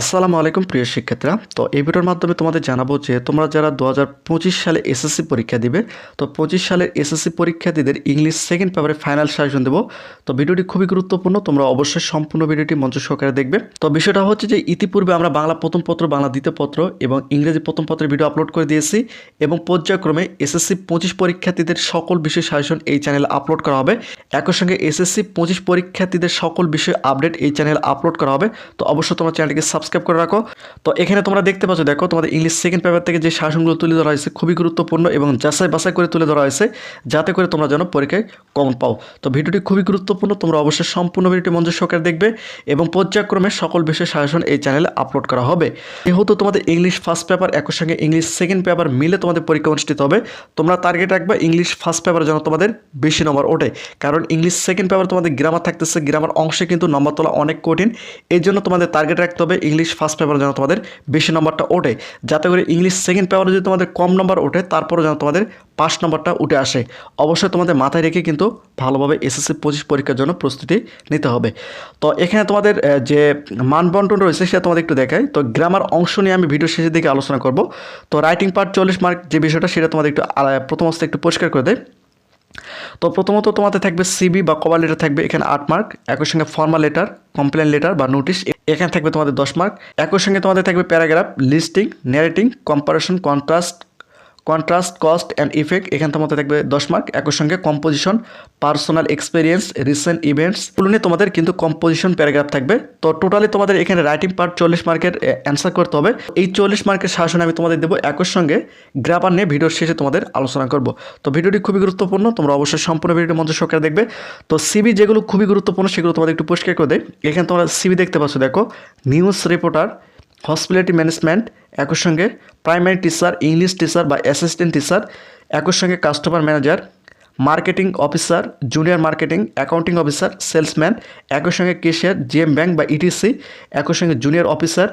আসসালামু আলাইকুম প্রিয় শিক্ষার্থীরা। তো এই ভিডিওর মাধ্যমে তোমাদের জানাব যে তোমরা যারা দু হাজার পঁচিশ সালে এসএসসি পরীক্ষা দিবে, তো পঁচিশ সালের এসএসসি পরীক্ষার্থীদের ইংলিশ সেকেন্ড পেপারে ফাইনাল সাজেশন দেবো। তো ভিডিওটি খুবই গুরুত্বপূর্ণ, তোমরা অবশ্যই সম্পূর্ণ ভিডিওটি মঞ্চ সহকারে দেখবে। তো বিষয়টা হচ্ছে যে ইতিপূর্বে আমরা বাংলা প্রথম পত্র, বাংলা দ্বিতীয় পত্র এবং ইংরেজি প্রথম পত্রের ভিডিও আপলোড করে দিয়েছি এবং পর্যায়ক্রমে এসএসসি পঁচিশ পরীক্ষার্থীদের সকল বিষয় সাজেশন এই চ্যানেলে আপলোড করা হবে। একই সঙ্গে এসএসসি পঁচিশ পরীক্ষার্থীদের সকল বিষয় আপডেট এই চ্যানেলে আপলোড করা হবে। তো অবশ্যই তোমার চ্যানেলটিকে সাবস্ক্রাইব করে রাখো। তো এখানে তোমরা দেখতে পাচ্ছ, দেখো, তোমাদের ইংলিশ সেকেন্ড পেপার থেকে যে শাসনগুলো তুলে ধরা হয়েছে খুবই গুরুত্বপূর্ণ এবং যাচাই বাছাই করে তুলে ধরা হয়েছে, যাতে করে তোমরা যেন পরীক্ষায় কমন পাও। তো ভিডিওটি খুবই গুরুত্বপূর্ণ, তোমরা অবশ্যই সম্পূর্ণ ভিডিওটি মঞ্জুর সরকার দেখবে এবং পর্যায়ক্রমে সকল বিষয় শাসন এই চ্যানেলে আপলোড করা হবে। যেহেতু তোমাদের ইংলিশ ফার্স্ট পেপার একই সঙ্গে ইংলিশ সেকেন্ড পেপার মিলে তোমাদের পরীক্ষা অনুষ্ঠিত হবে, তোমরা টার্গেট রাখবে ইংলিশ ফার্স্ট পেপার যেন তোমাদের বেশি নম্বর ওঠে। কারণ ইংলিশ সেকেন্ড পেপার তোমাদের গ্রামার থাকতেছে গ্রামার অংশে কিন্তু নম্বর তোলা অনেক কঠিন এই জন্য তোমাদের টার্গেট রাখতে হবে ইংলিশ ফার্স্ট পেপারে যেন তোমাদের বেশি নম্বরটা ওঠে। যাতে করে ইংলিশ সেকেন্ড পেপারে যদি তোমাদের কম নম্বর ওঠে তারপরে যেন তোমাদের পাঁচ নম্বরটা উঠে আসে। অবশ্যই তোমাদের মাথায় রেখে কিন্তু ভালোভাবে এসএসসি পঁচিশ পরীক্ষার জন্য প্রস্তুতি নিতে হবে। তো এখানে তোমাদের যে মানবন্টন রয়েছে সেটা তোমাদের একটু দেখাই। তো গ্রামার অংশ নিয়ে আমি ভিডিও শেষের দিকে আলোচনা করব। তো রাইটিং পার্ট চল্লিশ মার্ক যে বিষয়টা সেটা তোমাদের একটু প্রথম অবস্থায় একটু পরিষ্কার করে দেয়। তো প্রথমত তোমাদের থাকবে সিবি বা কভার লেটার থাকবে এখানে আট মার্ক একই সঙ্গে ফর্মাল লেটার কমপ্লেন লেটার বা নোটিশ এখানে থাকবে তোমাদের দশ মার্ক একই সঙ্গে তোমাদের থাকবে paragraph listing narrating comparison contrast contrast cost and effect এখান তোমাদের থাকবে দশ মার্ক একই সঙ্গে composition personal experience recent events এগুলো নিয়ে তোমাদের কিন্তু কম্পোজিশন প্যারাগ্রাফ থাকবে। তো টোটালি তোমাদের এখানে রাইটিং পার্ট চল্লিশ মার্কের অ্যান্সার করতে হবে। এই চল্লিশ মার্কের শাসন আমি তোমাদের দেবো একই সঙ্গে গ্রামার নিয়ে ভিডিওর শেষে তোমাদের আলোচনা করব। তো ভিডিওটি খুবই গুরুত্বপূর্ণ, তোমরা অবশ্যই সম্পূর্ণ ভিডিওটি মঞ্চ সহকারে দেখবে। তো সিবি যেগুলো খুবই গুরুত্বপূর্ণ, সেগুলো তোমাদের একটু পরিষ্কার করে দেয় এখানে তোমরা সিবি দেখতে পাচ্ছ, দেখো নিউজ রিপোর্টার হসপিটালিটি ম্যানেজমেন্ট, একই সঙ্গে প্রাইমারি টিচার, ইংলিশ টিচার বা অ্যাসিস্ট্যান্ট টিচার, একই সঙ্গে customer manager, marketing officer, junior marketing, accounting officer, salesman, একই সঙ্গে কেশিয়ার জিএম ব্যাংক বা ইটিসি, একই সঙ্গে junior officer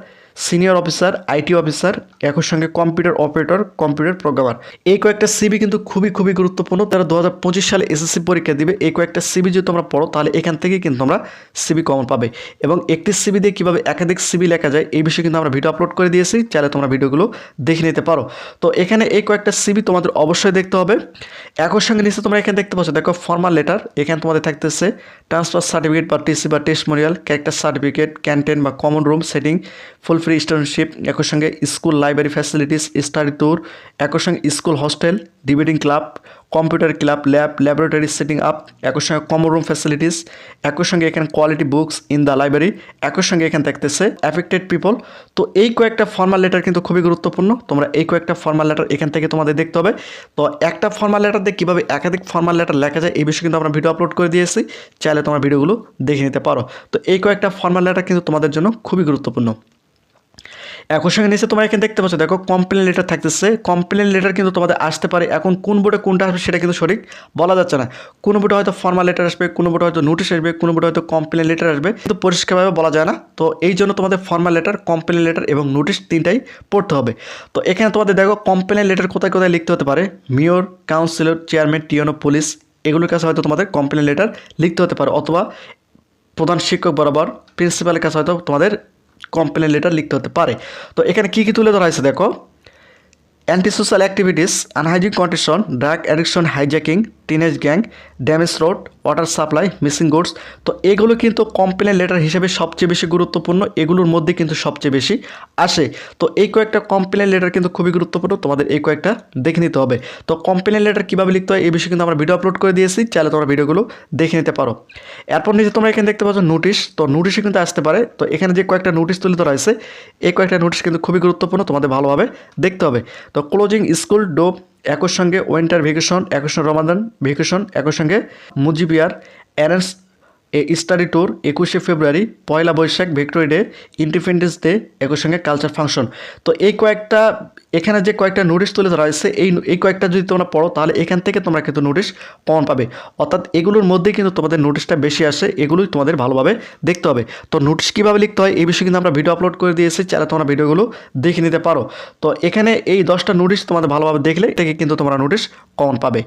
senior officer IT officer, একই সঙ্গে কম্পিউটার অপারেটর, কম্পিউটার প্রোগ্রামার। এই কয়েকটা সিবি কিন্তু খুবই খুবই গুরুত্বপূর্ণ। তারা দু হাজার পঁচিশ সালে এসএসসি পরীক্ষা দিবে। এই কয়েকটা সিবি যদি তোমরা পড়ো, তাহলে এখান থেকে কিন্তু আমরা সিবি কমন পাবে। এবং একটি সিবি দিয়ে কীভাবে একাধিক সিবি লেখা যায়, এই বিষয়ে কিন্তু আমরা ভিডিও আপলোড করে দিয়েছি। চাইলে তোমরা ভিডিওগুলো দেখে নিতে পারো। তো এখানে এই কয়েকটা সিবি তোমাদের অবশ্যই দেখতে হবে। একই সঙ্গে নিচে তোমরা এখানে দেখতে পাচ্ছ, দেখো ফর্মাল লেটার এখানে তোমাদের থাকতেছে ট্রান্সফার সার্টিফিকেট বা টিসি বা test testimonial character certificate canteen বা common room setting full free studentship একই সঙ্গে school library facilities study tour একই সঙ্গে school hostel debating club computer club lab laboratory setting up একই সঙ্গে কমন রুম ফ্যাসিলিটিস একই সঙ্গে এখানে quality books in the library একই সঙ্গে এখানে থাকতেছে অ্যাফেক্টেড পিপল তো এই কয়েকটা ফর্মাল লেটার কিন্তু খুবই গুরুত্বপূর্ণ। তোমরা এই কয়েকটা ফর্মাল লেটার এখান থেকে তোমাদের দেখতে হবে। তো একটা ফর্মাল লেটার দিয়ে কীভাবে একাধিক ফর্মাল লেটার লেখা যায়, এই বিষয়ে কিন্তু আমরা ভিডিও আপলোড করে দিয়েছি। চাইলে তোমার ভিডিওগুলো দেখে নিতে পারো। তো এই কয়েকটা ফর্মাল লেটার কিন্তু তোমাদের জন্য খুবই গুরুত্বপূর্ণ। একই সঙ্গে নিচে তোমরা এখানে দেখতে পাচ্ছ, দেখো কমপ্লেন লেটার থাকতেছে। কমপ্লেন লেটার কিন্তু তোমাদের আসতে পারে। এখন কোন বোর্ডে কোনটা আসবে সেটা কিন্তু সঠিক বলা যাচ্ছে না। কোন বোর্ডে হয়তো ফর্মাল লেটার আসবে, কোন বোর্ডে হয়তো নোটিশ আসবে, কোন বোর্ডে হয়তো কমপ্লেন লেটার আসবে, কিন্তু পরিষ্কারভাবে বলা যায় না। তো এই জন্য তোমাদের ফর্মাল লেটার কমপ্লেন লেটার এবং নোটিশ তিনটাই পড়তে হবে। তো এখানে তোমাদের দেখো কমপ্লেন লেটার কোথায় কোথায় লিখতে হতে পারে? Mayor councillor chairman TNO police এগুলোর কাছে হয়তো তোমাদের কমপ্লেন লেটার লিখতে হতে পারে। অথবা প্রধান শিক্ষক বরাবর প্রিন্সিপালের কাছে হয়তো তোমাদের কমপ্লেন লেটার লিখতে হতে পারে। তো এখানে কী কী তুলে ধরা হয়েছে দেখো? Anti social activities unhygienic condition drug addiction hijacking teenage gang damage road water supply missing goods তো এগুলো কিন্তু কমপ্লেন লেটার হিসেবে সবচেয়ে বেশি গুরুত্বপূর্ণ, এগুলোর মধ্যে কিন্তু সবচেয়ে বেশি আসে। তো এই কয়েকটা কমপ্লেন লেটার কিন্তু খুবই গুরুত্বপূর্ণ, তোমাদের এই কয়েকটা দেখে নিতে হবে। তো কমপ্লেন লেটার কীভাবে লিখতে হয়, এই বিষয়ে কিন্তু আমরা ভিডিও আপলোড করে দিয়েছি, চাইলে তোমরা ভিডিওগুলো দেখে নিতে পারো। এরপর নিচে তোমরা এখানে দেখতে পাচ্ছ নোটিশ তো নোটিশে কিন্তু আসতে পারে। তো এখানে যে কয়েকটা নোটিশ তুলে ধরা এই কয়েকটা নোটিশ কিন্তু খুবই গুরুত্বপূর্ণ, তোমাদের ভালোভাবে দেখতে হবে। তো ক্লোজিং স্কুল ডোপ একই সঙ্গে ওয়েন্টার ভেকেশন একই সঙ্গে রমাদান ভেকেশন একই সঙ্গে মুজিবিয়ার অ্যারেন্স a study tour Ekushe February Poila Boishakh Victory Day Independence Day একই সঙ্গে কালচার ফাংশন তো এই কয়েকটা এখানে যে কয়েকটা নোটিশ তুলে ধরা হয়েছে, এই এই কয়েকটা যদি তোমরা পড়ো, তাহলে এখান থেকে তোমরা কিন্তু নোটিশ কমন পাবে। অর্থাৎ এগুলোর মধ্যেই কিন্তু তোমাদের নোটিশটা বেশি আসে, এগুলোই তোমাদের ভালোভাবে দেখতে হবে। তো নোটিশ কীভাবে লিখতে হয়, এই বিষয়ে কিন্তু আমরা ভিডিও আপলোড করে দিয়েছি, চাইলে তোমরা ভিডিওগুলো দেখে নিতে পারো। তো এখানে এই দশটা নোটিশ তোমাদের ভালোভাবে দেখলে থেকে কিন্তু তোমরা নোটিশ কমন পাবে।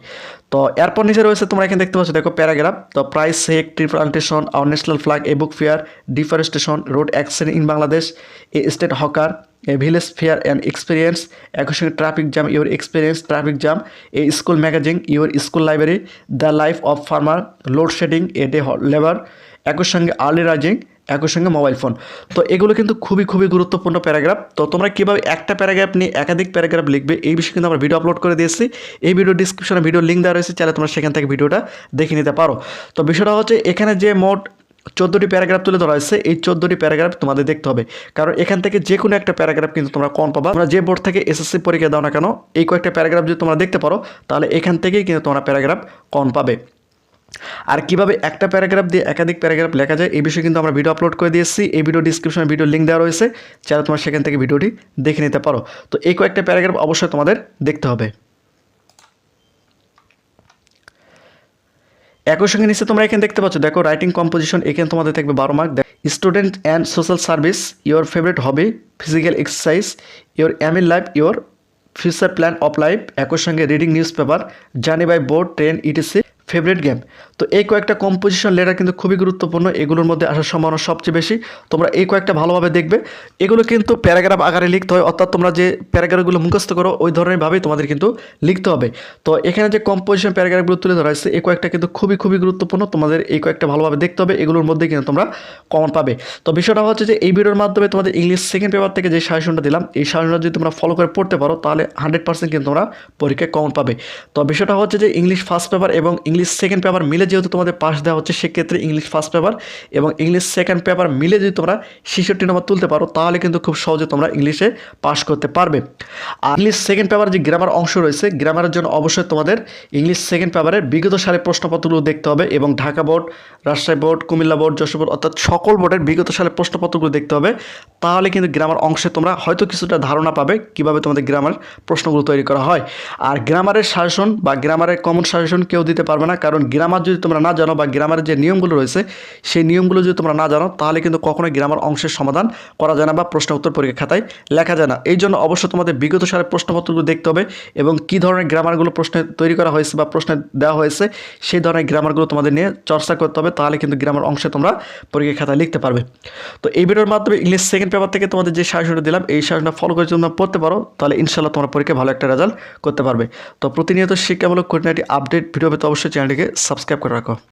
তো এরপর নিচে রয়েছে, তোমরা এখানে দেখতে পাচ্ছ, দেখো প্যারাগ্রাফ তো price sec tree plantation our national flag a book fair deforestation road accident in Bangladesh a street hawker village fair and experience একই সঙ্গে traffic jam your experience traffic jam a school magazine your school library the life of farmer load shedding a day labour একই সঙ্গে early rising একই সঙ্গে mobile phone তো এগুলো কিন্তু খুবই খুবই গুরুত্বপূর্ণ প্যারাগ্রাফ। তো তোমরা কীভাবে একটা প্যারাগ্রাফ নিয়ে একাধিক প্যারাগ্রাফ লিখবে, এই বিষয়ে কিন্তু আমরা ভিডিও আপলোড করে দিয়েছি। এই ভিডিও ডিসক্রিপশনে ভিডিও লিঙ্ক দেওয়া রয়েছে, চাইলে তোমরা সেখান থেকে ভিডিওটা দেখে নিতে পারো। তো বিষয়টা হচ্ছে, এখানে যে মোট চোদ্দোটি প্যারাগ্রাফ তুলে ধরা হয়েছে। এই চোদ্দোটি প্যারাগ্রাফ তোমাদের দেখতে হবে। কারণ এখান থেকে যে কোনো একটা প্যারাগ্রাফ কিন্তু তোমরা কম পাবা। তোমরা যে বোর্ড থেকে এসএসসি পরীক্ষা দাও না কেন, এই কয়েকটা প্যারাগ্রাফ যদি তোমরা দেখতে পারো, তাহলে এখান থেকেই কিন্তু তোমরা প্যারাগ্রাফ কম পাবে। আর কীভাবে একটা প্যারাগ্রাফ দিয়ে একাধিক প্যারাগ্রাফ লেখা যায়, এই বিষয়ে কিন্তু আমরা ভিডিও আপলোড করে দিয়েছি। এই ভিডিও ডিসক্রিপশনে ভিডিও লিঙ্ক দেওয়া রয়েছে। চাইলে তোমার সেখান থেকে ভিডিওটি দেখে নিতে পারো। তো এই কয়েকটা প্যারাগ্রাফ অবশ্যই তোমাদের দেখতে হবে। একই সঙ্গে নিচে তোমরা এখানে দেখতে পাচ্ছ, দেখো রাইটিং কম্পোজিশন এখানে তোমাদের থাকবে বারো mark student and social service your favourite hobby physical exercise aim in life your future plan of life একই সঙ্গে reading newspaper journey by boat train ETC favourite game তো এই কয়েকটা কম্পোজিশন লেটার কিন্তু খুবই গুরুত্বপূর্ণ, এগুলোর মধ্যে আসার সম্ভাবনা সবচেয়ে বেশি। তোমরা এই কয়েকটা ভালোভাবে দেখবে। এগুলো কিন্তু প্যারাগ্রাফ আকারে লিখতে হয়, অর্থাৎ তোমরা যে প্যারাগ্রাফগুলো মুখস্থ করো, ওই ধরনেরভাবেই তোমাদের কিন্তু লিখতে হবে। তো এখানে যে কম্পোজিশন প্যারাগ্রাফগুলো তুলে ধরা হয়েছে এই কয়েকটা কিন্তু খুবই খুবই গুরুত্বপূর্ণ। তোমাদের এই কয়েকটা ভালোভাবে দেখতে হবে, এগুলোর মধ্যে কিন্তু তোমরা কমন পাবে। তো বিষয়টা হচ্ছে যে, এই ভিডিওর মাধ্যমে তোমাদের ইংলিশ সেকেন্ড পেপার থেকে যে সাজেশনটা দিলাম, এই সাজেশনটা যদি তোমরা ফলো করে পড়তে পারো, তাহলে হান্ড্রেড পার্সেন্ট কিন্তু তোমরা পরীক্ষায় কমন পাবে। তো বিষয়টা হচ্ছে যে ইংলিশ ফার্স্ট পেপার এবং ইংলিশ সেকেন্ড পেপার মিলে যেহেতু তোমাদের পাস দেওয়া হচ্ছে, সেক্ষেত্রে ইংলিশ ফার্স্ট পেপার এবং ইংলিশ সেকেন্ড পেপার মিলে যদি তোমরা ছেষট্টি নম্বর তুলতে পারো, তাহলে কিন্তু খুব সহজে তোমরা ইংলিশে পাস করতে পারবে। আর ইংলিশ সেকেন্ড পেপার যে গ্রামার অংশ রয়েছে গ্রামারের জন্য অবশ্যই তোমাদের ইংলিশ সেকেন্ড পেপারের বিগত সালের প্রশ্নপত্রগুলো দেখতে হবে এবং Dhaka board, Rajshahi board, Cumilla board, Jessore board, অর্থাৎ সকল বোর্ডের বিগত সালের প্রশ্নপত্রগুলো দেখতে হবে। তাহলে কিন্তু গ্রামার অংশে তোমরা হয়তো কিছুটা ধারণা পাবে কীভাবে তোমাদের গ্রামার প্রশ্নগুলো তৈরি করা হয়। আর গ্রামারের শাসন বা গ্রামারের কমন শাসন কেউ দিতে পারবে না। কারণ গ্রামার যদি তোমরা না জানো বা গ্রামারের যে নিয়মগুলো রয়েছে, সেই নিয়মগুলো যদি তোমরা না জানো, তাহলে কিন্তু কখনোই গ্রামার অংশের সমাধান করা যায় না বা প্রশ্ন উত্তর পরীক্ষা খাতায় লেখা যায় না। এই জন্য অবশ্যই তোমাদের বিগত সালের প্রশ্নপত্রগুলো দেখতে হবে এবং কী ধরনের গ্রামারগুলো প্রশ্নে তৈরি করা হয়েছে বা প্রশ্নে দেওয়া হয়েছে, সেই ধরনের গ্রামারগুলো তোমাদের নিয়ে চর্চা করতে হবে, তাহলে কিন্তু গ্রামার অংশে তোমরা পরীক্ষা খাতায় লিখতে পারবে। তো এই ভিডিওর মাধ্যমে ইংলিশ সেকেন্ড পেপার থেকে তোমাদের যে সাজেশনটা দিলাম, এই সাজেশনটা ফলো করে তোমরা পড়তে পারো, তাহলে ইনশাল্লাহ তোমার পরীক্ষায় ভালো একটা রেজাল্ট করতে পারবে। তো প্রতিনিয়ত শিক্ষামূলক খুঁটিনাটি আপডেট ভিডিও পেতে অবশ্যই চ্যানেলটিকে সাবস্ক্রাইব করে রাখো